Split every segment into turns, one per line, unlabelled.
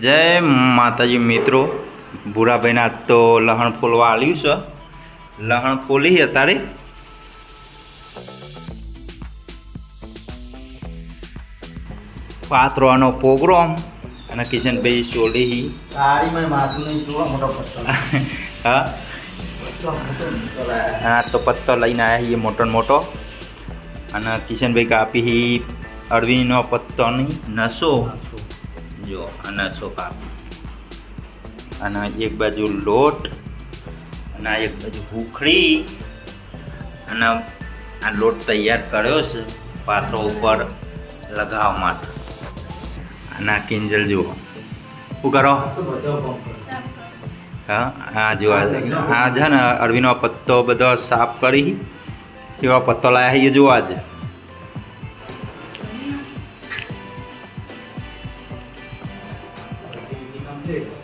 જય માતાજી મિત્રો. ભૂરાભાઈના તો લહણ ફોલવા આવ્યું છે. લહણ ફોલી અત્યારે પાત્રોનો પ્રોગ્રામ અને કિશનભાઈ
પથ્થર
હા. તો પત્તો લઈને આવ્યા છીએ મોટો મોટો. અને કિશનભાઈ કાપી હી અરવીનો પત્તોની નસો. જો આના કાપી અને એક બાજુ લોટ અને આ એક બાજુ ભૂખડી અને આ લોટ તૈયાર કર્યો છે પાત્રો ઉપર લગાવવા માટે. આના કિંજલ જુઓ. શું કરો. હા આ જો આ છે ને અરવીનો પત્તો બધો સાફ કરી. કેવા પત્તો લાયા છે જોવા જો
કીધી.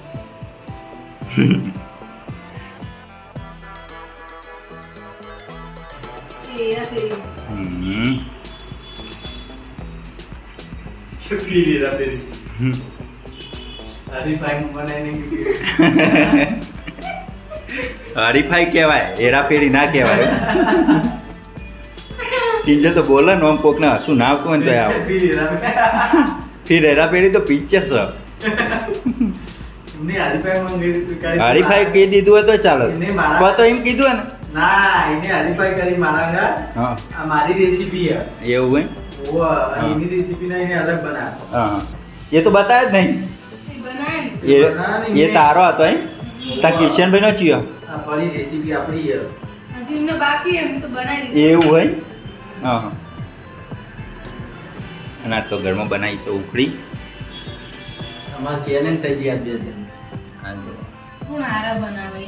હરીફાઈ કહેવાય હેરાફેરી ના કહેવાય. કિંજલ તો બોલે ને આમ કોકને હસું શું આવતું હોય ને તો આવો. ફિર હેરાફેરી તો પિક્ચર છે. હરીફાઈ કહી દીધું હોય તો ચાલો. તો એમ કીધું હોય ને
ના એને હરીફાઈ કરી મારા આ મારી રેસીપી છે.
એવું હોય
ઓવ,
હા.
એની રેસીપી ના એને અલગ બનાવ
હા એ તો બતાવે જ નહીં. એ તારો હતો એમ? તા કિશનભાઈ નો ચિયો
ફરી રેસીપી આપણી છે.
બાકી એમ તો બનાવી
એવું હોય? હા હા. અને આ તો ઘરમાં બનાવી છે ઉખડી
અમારી ચેલેન્જ થઈ ગઈ આજ
આ જો
કોણ હારા બનાવે?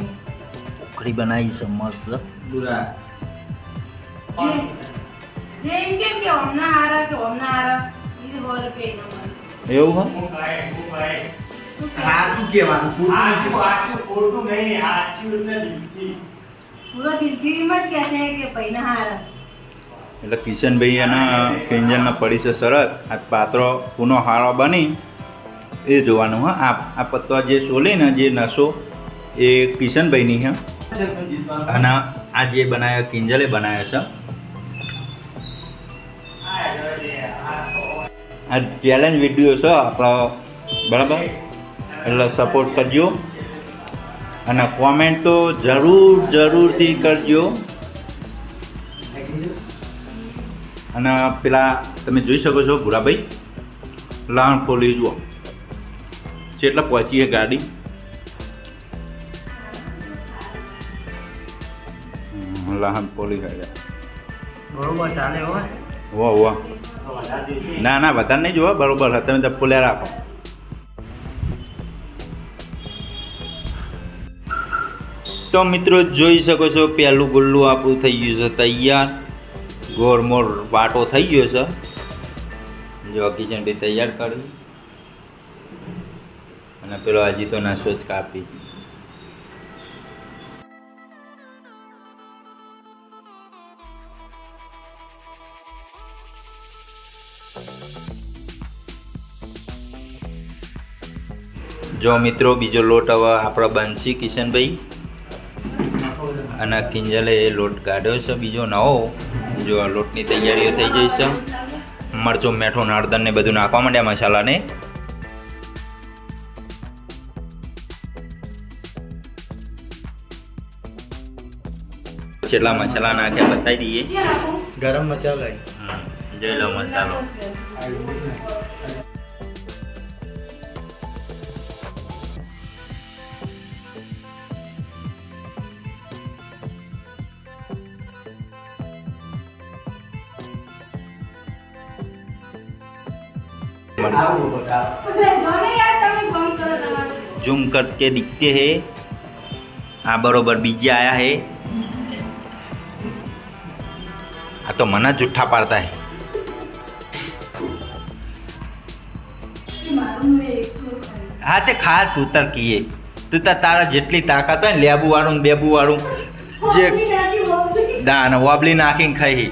ઉખડી બનાવી છે મસ્ત.
બુરા.
જે- એમ કેમ કે હમણાં હારા કે હારા એ જ બોલ પે ન મળે.
એવું હોય
શું નહીં
હા એટલે કહેવાનું
પૂરો દિલગીરીમાં જ કહે છે કે પૈના હારા.
એટલે કિશનભાઈ એના કિંજલના પડી છે શરત આ પાત્રો પુનો હારો બની. એ જોવાનું, હા. આ આ પત્તો જે સોલે ને જે નસો એ કિશનભાઈની છે. અને આ જે બનાવ્યા કિંજલે બનાવ્યો છે. આ ચેલેન્જ વીડિયો છે, આપણો, બરાબર? એટલે સપોર્ટ કરજો. અને કોમેન્ટ તો જરૂર, જરૂરથી કરજો. અને પેલા તમે જોઈ શકો છો ભૂરાભાઈ? લાણ ખોલી જુઓ. કેટલા પહોંચીએ ગાડી લાહન પોલી ગયા
બરોબર ચાલે હોય
વાહ વાહ ના ના વધારે નહીં જોવા બરોબર હતા તમે તો ફૂલ્યા રાખો તો મિત્રો જોઈ શકો છો પહેલું ગુલ્લું આપણું થઈ ગયું છે તૈયાર. ગોળ મોર વાટો થઈ ગયો છે. જો બી તૈયાર કરી. અને પેલો હજી તો નાસો જ કાપી. જો મિત્રો, બીજો લોટ હવે આપણો બનશી, કિશનભાઈ. અને કિંજલે એ લોટ કાઢ્યો છે, બીજો નવો. જો આ લોટની તૈયારીઓ થઈ જઈ છે. મરચો મેઠું હળદર ને બધું નાખવા માંડ્યા મસાલાને. કેટલા મસાલા નાખ્યા બતાવી દઈએ
ક્યાં રાખું?
ગરમ મસાલો
હમ, જોઈ લો મસાલો
આવું બતાવો
એટલે જો ને યાર તમે ફોન કરો તમારો.
ઝૂમ करके दिखते हैं આ બરોબર બીજે આયા હે આ તો મને જ જુઠ્ઠા પાડતા હે તે ખા તું તાર કીએ. તું તાર તારા જેટલી તાકાત હોય ને લેબુ વાળું ને બેબુ વાળું. જે દાન વાબલી નાખીને ખાઈ.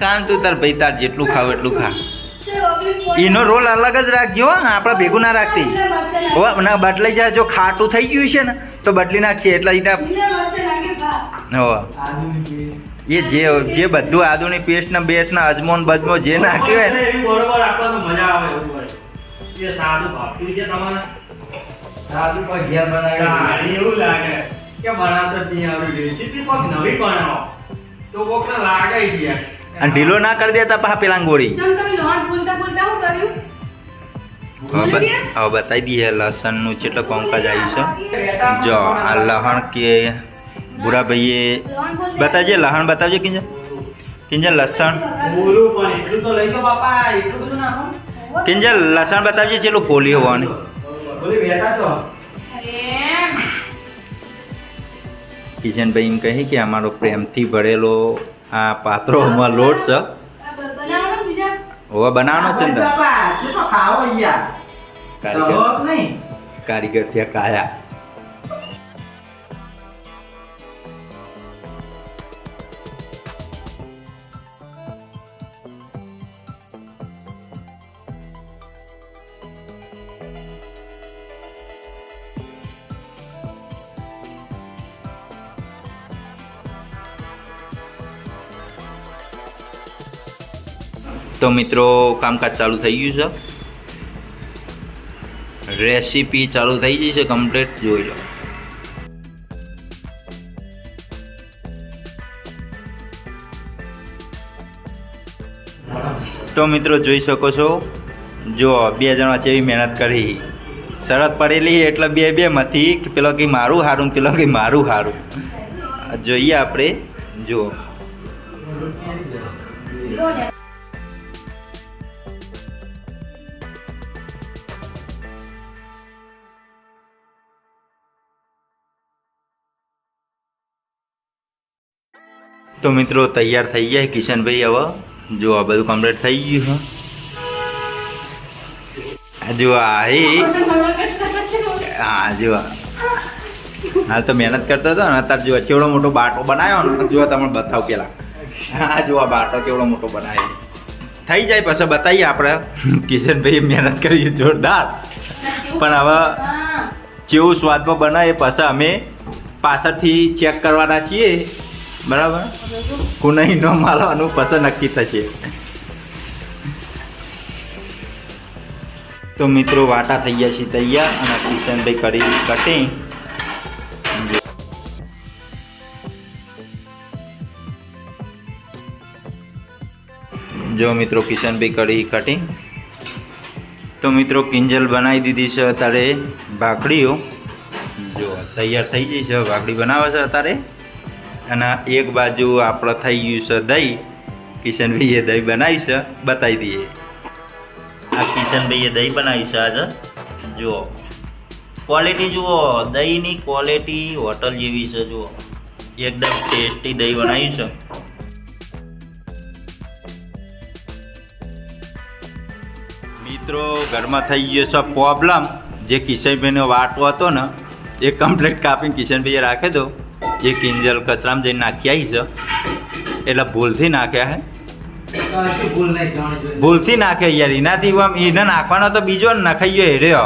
કાન તું તાર ભાઈ તાર જેટલું ખાવ એટલું ખા. એનો રોલ અલગ જ રાખજો આપણે ભેગું ના રાખતી. ના બદલાઈ જાય જો ખાટું થઈ ગયું છે ને તો બદલી નાખીએ એટલે એના હો. એ જે જે બધું આદુની પેસ્ટ ને બેસ્ટ ને અજમોન બજમો જે નાખ્યું હોય ને.
બરોબર આપો મજા આવે એવું હોય. એ સાદું ભાવતું છે તમારે?
સાદું પણ ઘેર બનાવી
એવું લાગે. કે બનાવતા જ નહીં આવડી રેસીપી કોક નવી બનાવો. તો કોકને લાગે ય
અને ઢીલો ના કરી દેતા પા પેલા ગોળી.
ચમ તમે લોન બોલતા બોલતા શું કર્યું?
હવે બતાવી દઈએ લસણનું કેટલો કોંકજ આવ્યું છે. જો આ લહણ કે બુરાભાઈએ
ભાઈએ બોલતા
બતાવજે લહણ બતાવજે કિંજલ. કિંજલ લસણ. કિંજલ લસણ બતાવજે ચેલું ફોલી હોવાની. કિશનભાઈ એમ કહે કે અમારો પ્રેમથી ભરેલો આ પાત્રોમાં લોટ છે.
ને
બનાવવાનો
ચંદ્ર
કારીગર. ત્યાં કાયા. તો મિત્રો, કામકાજ ચાલુ થઈ ગયું છે. રેસીપી ચાલુ થઈ ગઈ છે કમ્પ્લીટ જોઈ લો. તો મિત્રો, જોઈ શકો છો. જો, બે જણા જેવી મહેનત કરી. શરત પડેલી એટલે બે બે મથી કે પેલો કંઈ મારું હારું પેલો કંઈ મારું હારું. જોઈએ આપણે, જુઓ. તો મિત્રો તૈયાર થઈ ગયા કિશનભાઈ હવે. જો આ બધું કમ્પ્લીટ થઈ ગયું છે. જો આ હા. જો. હાલ તો મહેનત કરતો હતો ને અત્યારે જો કેવડો મોટો બાટો બનાવ્યો ને જો તમને બતાવ પેલા. હા જો આ બાટો કેવડો મોટો બનાવ્યો. થઈ જાય પછી બતાવીએ આપણે. કિશનભાઈ મહેનત કરી જોરદાર. પણ હવે કેવું સ્વાદમાં બનાવે પછી અમે પાછળથી ચેક કરવાના છીએ. બરાબર? કુનાઈ ન માલવાનું પસંદ નક્કી થશે. તો મિત્રો, વાટા થઈ ગયા છે તૈયાર અને કિશનભાઈ કરી કટિંગ જો મિત્રો, કિશનભાઈ કરી કટિંગ તો મિત્રો, કિંજલ બનાવી દીધી છે અત્યારે ભાખડીઓ જો, તૈયાર થઈ ગઈ છે. ભાખડી બનાવે છે અત્યારે. અને એક બાજુ આપણે થઈ ગયું છે દહીં. કિશનભાઈએ દહીં બનાવી છે. બતાવી દઈએ. આ કિશનભાઈએ દહીં બનાવી છે આજે. જુઓ. ક્વોલિટી જુઓ. દહીંની ક્વોલિટી હોટલ જેવી છે, જુઓ. એકદમ ટેસ્ટી દહીં બનાવ્યું છે. મિત્રો, ઘરમાં થઈ ગયો છે પ્રોબ્લેમ જે કિશનભાઈનો વાટો હતો ને, એ કમ્પ્લેટ કાપીને કિશનભાઈએ રાખી દો. એ કિંજલ કચરામાં જઈને નાખી આવી છે. એટલે ભૂલથી નાખ્યા હે. ભૂલથી નાખે યાર. એનાથી આમ એને નાખવાનો તો બીજો ને નખાઈ ગયો હેર્યો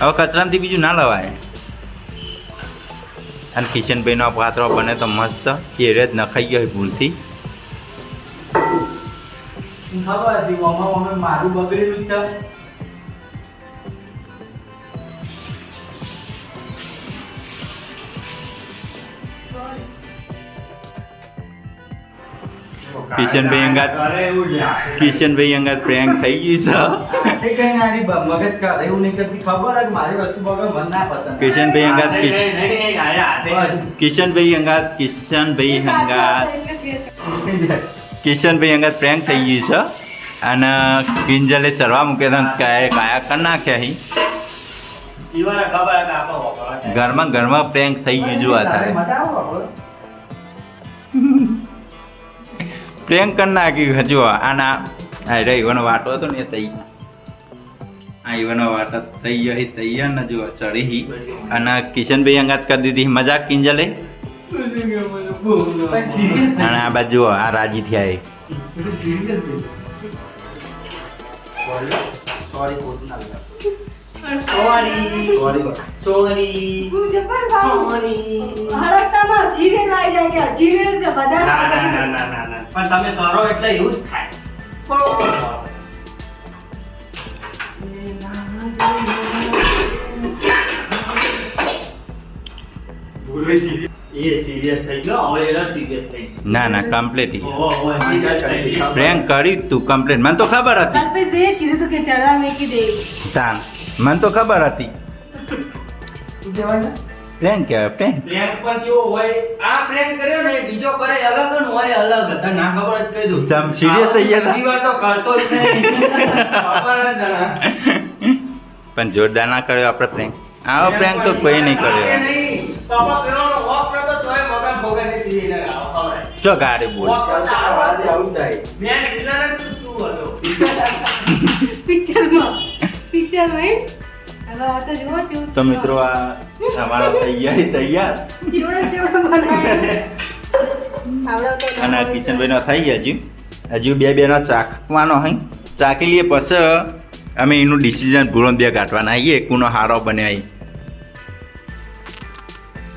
હવે કચરામાંથી બીજું ના લવાય. અને કિશનભાઈનો પાત્રો બને તો મસ્ત. હેરે જ નખાઈ ગયો ભૂલથી.
મારું બગડેલું છે?
કિશનભાઈ અંગાત. કિશનભાઈ અંગાત પ્રેન્ક થઈ ગયું છે.
એ કઈ નાની બ- મગજ કર એવું નહીં કરતી. ખબર જ મારી વસ્તુ બગડે મને ના પસંદ.
કિશનભાઈ અંગાત. કિશનભાઈ અંગાત કિશનભાઈ અંગાત. કિશનભાઈ અંગાત પ્રેન્ક થઈ ગયું છે. અને કિંજલે ચરવા મૂકે તો કાયા કરી નાખ્યા હી
ઈવાને ખબર હતી આપણે વાપરવા જાય.
ઘરમાં ઘરમાં પ્રેન્ક થઈ ગયું
જોવા
થાય
બાપુ?
કરી નાખ્યું હજુ આના, આ રે ઈવાનો વાટો હતો ને એ થઈ આ ઈવાનો વાટો થઈ ગયો એ તૈયાર ને જો ચડી અને કિશનભાઈ અંગાત કરી દીધી. મજાક, કિંજલે? અને આ બાજુ આ રાજી થયા
સોરી.
સોરી.
Sorry
sorry.
હળકતામાં જીવે લાઈ જાય કે જીવે રીતે
ના ના ના
વધારે
ના ના ના
પણ તમે કરો એટલે એવું જ થાય.
ના ના કમ્પ્લીટ પ્રેન્ક તું કમ્પ્લીટ મને તો ખબર હતી.
કલ્પેશભાઈએ જ કીધું તું કે ચડવા મેકી દે.
તાન. મને તો ખબર હતી.
પ્લેન કહેવાય
પ્લેન
પ્રેમ પણ કેવો હોય આ પ્લેન કર્યો ને બીજો કરે અલગ ન હોય અલગ. હતા ના ખબર જ કહી દઉં.
ચમ, સિરિયસ થઈ ગયા તા?
બીજી વાર તો કરતો જ નહીં. ખબર જ ના.
પણ જોરદાર ના કર્યો આપણે પ્રેન્ક આવો પ્રેન્ક તો કોઈ નહીં કર્યો. ચો ગાડી બોલ.
હતો.
પિક્ચરમાં. પિક્ચરમાં એમ? હવે આ તો જુઓ કેવું
તો મિત્રો આ અમારો તૈયારી તૈયાર
ચેવડો ચેવડો બનાવ્યો.
અને
કિશનભાઈ નો
કિશનભાઈનો થઈ ગયા હજુ હજુ બે બેનો ચાખવાનો હઈ ચાખી લઈએ પછી અમે એનું ડિસિઝન ભૂલો બે કાઢવાના આવીએ કુનો હારો બને આવી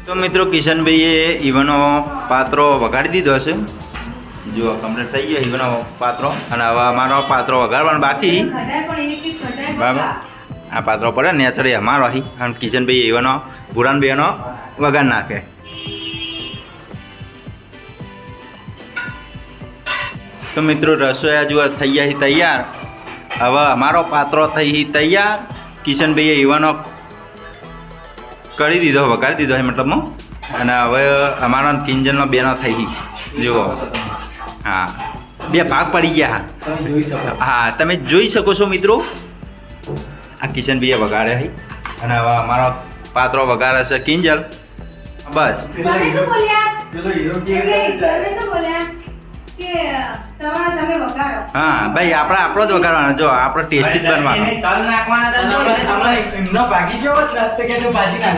તો મિત્રો કિશનભાઈએ ઈવનો પાત્રો વગાડી દીધો છે જુઓ કમ્પ્લીટ થઈ ગયો ઈવનો પાત્રો અને હવે અમારો પાત્રો વગાડવાનો બાકી. બરાબર. આ પાત્રો પડે ને ચડે અમારો અહીં અને કિશનભાઈ ઈવનો પુરાણ બેનો વગાડ નાખે. તો મિત્રો રસોઈ જુઓ થઈ ગયા તૈયાર. હવે અમારો પાત્રો થઈ તૈયાર. કિશનભાઈએ એવાનો કરી દીધો વગાડી દીધો છે મતલબમાં અને હવે અમારો કિંજનનો બેનો થઈ જુઓ. હા. બે ભાગ પડી ગયા.
હા જોઈ શકો.
હા તમે જોઈ શકો છો મિત્રો. આ કિશનભાઈએ વગાડે હી અને હવે અમારો પાત્રો વગાડે છે કિંજલ. બસ. હા ભાઈ આપણે આપણો જ વગાડવાનો. જો આપણો ટેસ્ટી જ બનવાનો.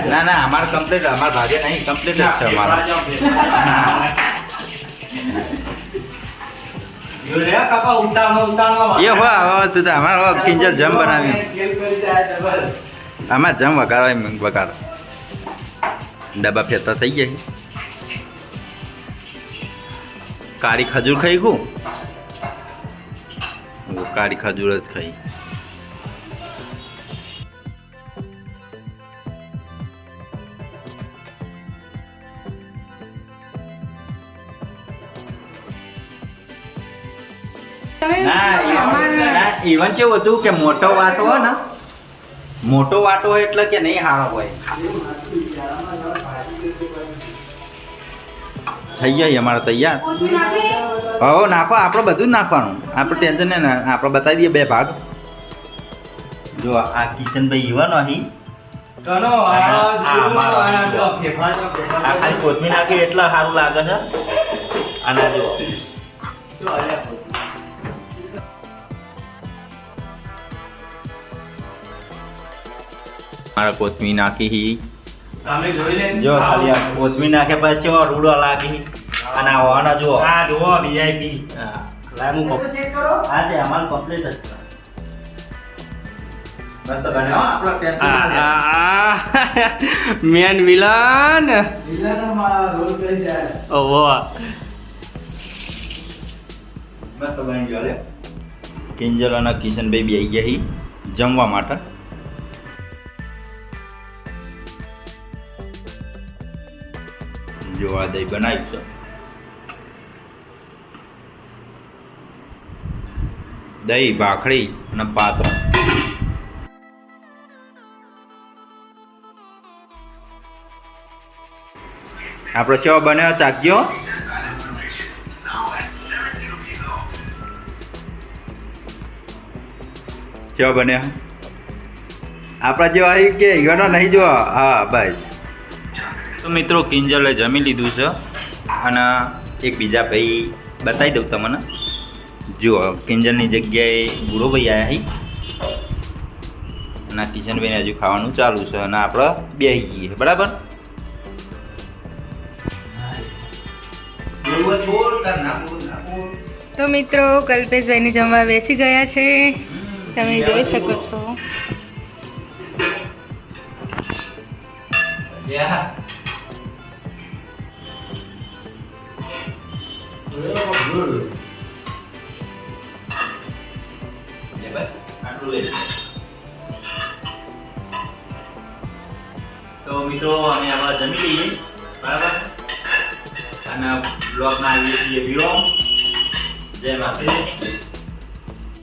ના
ના અમારે કમ્પ્લીટ અમારે ભાગે નહીં કમ્પ્લીટ જ છે અમારો. એ હો હવે તું તો અમારે હવે કિંજલ જમ બનાવ્યું. અમારે જમ વગાડવા એમ વગાડો ડબ્બા ફેરતા થઈ ગયા કાળી ખજૂર ખાઈ ગયું કાળી ખજૂર જ ખાઈ. ઇવન કેવું હતું કે મોટો વાટો હોય ને મોટો વાટો હોય એટલે કે નહીં હારો હોય. થઈ જાય અમારે તૈયાર.
હો નાખો
આપણે બધું જ નાખવાનું. આપણે ટેન્શન નહીં ને આપણે બતાવી દઈએ બે ભાગ. જો આ કિશનભાઈ યુવાનો અહીં ખાલી કોથમીર નાખી એટલે સારું લાગે છે. અને જો. મારા કોથમીર નાખી હી.
તમે જોઈ લે
જો ખાલી આ કોથમી નાખે પછી ચેવો રૂડો લાગી અને આ વાના જો
આ જુઓ વીઆઈપી
હા.
હું
તો check કરો.
આ જે અમાર કમ્પ્લીટ જ છે. બસ તો બને હો આપણો ટેન્શન ના
મેન વિલન.
વિલનમાં રોલ કરી જાય.
ઓહો.
બસ તો બની ગયો કિંજલ અને કિશનભાઈ બી આવી ગયા હી જમવા માટે. જો આ બનાવ્યું છે. દહીં, ભાખરી અને પાત્ર આપણો ચો બન્યો? ચાખજો. ચો બન્યો? આપણા જેવા કે ઘણો નહીં જો હા, બસ. તો મિત્રો કિંજલે જમી લીધું છે અને એક બીજા ભાઈ બતાવી દઉં તમને. જુઓ કિંજલની જગ્યાએ આયા આવ્યા અને કિશનભાઈને હજુ ખાવાનું ચાલુ છે અને આપણે બેસી ગઈએ બરાબર?
તો મિત્રો કલ્પેશભાઈને જમવા બેસી ગયા છે. તમે જોઈ શકો છો.
લ્યા. તો મિત્રો અમે આવા જમી લઈએ. બરાબર? અને બ્લોગમાં આવીએ છીએ. વિરોમ જય માતાજી.